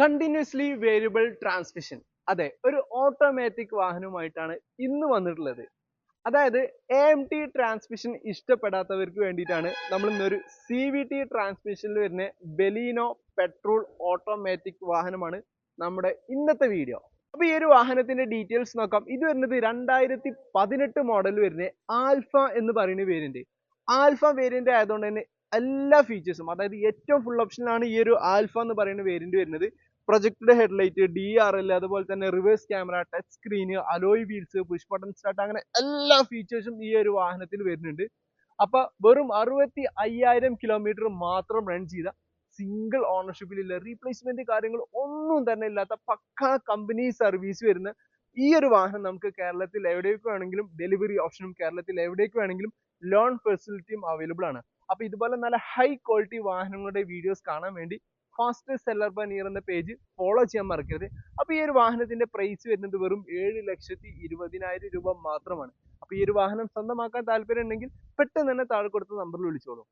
Continuously variable transmission അതെ ഒരു automatic വാഹനവുമായിട്ടാണ് ഇന്ന് വന്നിട്ടുള്ളത്. അതായത് എ എം ടി ട്രാൻസ്മിഷൻ ഇഷ്ടപ്പെടാത്തവർക്ക് വേണ്ടിയിട്ടാണ് നമ്മൾ ഇന്നൊരു സി വി ടി ട്രാൻസ്മിഷനിൽ വരുന്ന ബെലീനോ പെട്രോൾ ഓട്ടോമാറ്റിക് വാഹനമാണ് നമ്മുടെ ഇന്നത്തെ വീഡിയോ അപ്പൊ ഈ ഒരു വാഹനത്തിന്റെ ഡീറ്റെയിൽസ് നോക്കാം. ഇത് വരുന്നത് രണ്ടായിരത്തി പതിനെട്ട് മോഡൽ വരുന്ന ആൽഫ എന്ന് പറയുന്ന വേരിയന്റ് ആൽഫ വേരിയന്റ് ആയതുകൊണ്ട് തന്നെ എല്ലാ ഫീച്ചേഴ്സും അതായത് ഏറ്റവും ഫുൾ ഓപ്ഷനിലാണ് ഈ ഒരു ആൽഫ എന്ന് പറയുന്ന വേരിയന്റ് വരുന്നത്. Projected headlight D R L അതുപോലെ തന്നെ reverse camera touch screen alloy wheels push button start അങ്ങനെ എല്ലാ ഫീച്ചേഴ്സും ഈ ഒരു വാഹനത്തിൽ വരുന്നുണ്ട്. അപ്പൊ വെറും അറുപത്തി അയ്യായിരം കിലോമീറ്റർ മാത്രം റൺ ചെയ്ത സിംഗിൾ ഓണർഷിപ്പിലുള്ള റീപ്ലേസ്മെന്റ് കാര്യങ്ങൾ ഒന്നും തന്നെ ഇല്ലാത്ത പക്ക കമ്പനി സർവീസ് വരുന്ന ഈ ഒരു വാഹനം നമുക്ക് കേരളത്തിൽ എവിടേക്ക് വേണമെങ്കിലും ഡെലിവറി ഓപ്ഷനും കേരളത്തിൽ എവിടേക്ക് വേണമെങ്കിലും ലോൺ ഫെസിലിറ്റിയും അവൈലബിൾ ആണ്. അപ്പൊ ഇതുപോലെ നല്ല ഹൈ ക്വാളിറ്റി വാഹനങ്ങളുടെ വീഡിയോസ് കാണാൻ വേണ്ടി ഫാസ്റ്റ് സെല്ലർ ബനിയർ എന്ന പേജ് ഫോളോ ചെയ്യാൻ മറക്കരുത്. അപ്പൊ ഈ ഒരു വാഹനത്തിന്റെ പ്രൈസ് വരുന്നത് വെറും ഏഴ് ലക്ഷത്തി ഇരുപതിനായിരം രൂപ മാത്രമാണ്. അപ്പൊ ഈ ഒരു വാഹനം സ്വന്തമാക്കാൻ താല്പര്യം ഉണ്ടെങ്കിൽ പെട്ടെന്ന് തന്നെ താഴെ കൊടുത്ത നമ്പറിൽ വിളിച്ചോളൂ.